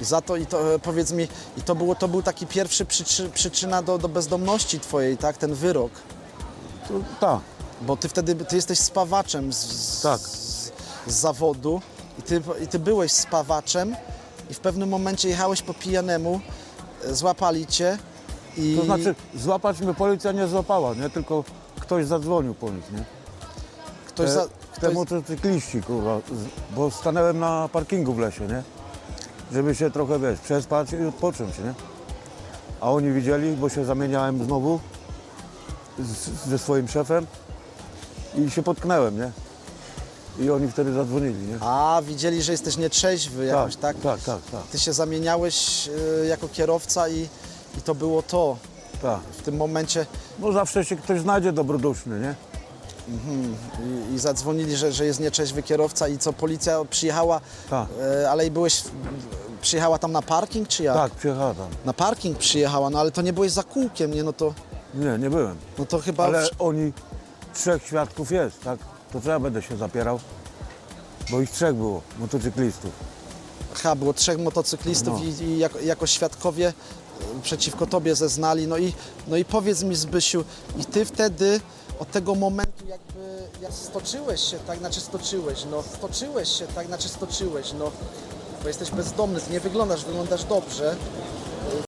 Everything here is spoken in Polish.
Za to, i to e, powiedz mi, i to, było, to był taki pierwszy przyczy, przyczyna do, do bezdomności twojej, tak? Ten wyrok. Tak, Bo ty wtedy, ty jesteś spawaczem z, Tak. z, z zawodu i ty, i ty byłeś spawaczem i w pewnym momencie jechałeś po pijanemu, e, złapali cię i... to znaczy złapać mnie policja nie złapała, nie? Tylko ktoś zadzwonił po nich, nie? ktoś Te, za, te ktoś, motocykliści, kurwa, bo stanąłem na parkingu w lesie, nie? Żeby się trochę, wiesz, przespać i odpocząć, nie? A oni widzieli, bo się zamieniałem znowu z, ze swoim szefem i się potknęłem, nie? I oni wtedy zadzwonili, nie? A, widzieli, że jesteś nietrzeźwy jakoś, tak? tak, tak, tak, Ty się zamieniałeś e, jako kierowca i, i to było to. tak. W tym momencie No zawsze się ktoś znajdzie dobroduszny, nie? i, i zadzwonili, że, że jest nieczeźwy kierowca i co, policja przyjechała, Tak. e, ale i byłeś, przyjechała tam na parking, czy jak? Tak, przyjechała tam. Na parking przyjechała, no ale to nie byłeś za kółkiem, nie? No to, Nie, nie byłem. no to chyba... Ale oni, trzech świadków jest, tak? To co ja będę się zapierał? Bo ich trzech było, motocyklistów. Ha, było trzech motocyklistów No. i, i jako, jako świadkowie e, przeciwko tobie zeznali. No i, no i powiedz mi Zbysiu, i ty wtedy od tego momentu jakby jak stoczyłeś się, tak, znaczy stoczyłeś, no stoczyłeś się, tak, znaczy stoczyłeś, no bo jesteś bezdomny, ty nie wyglądasz, wyglądasz dobrze.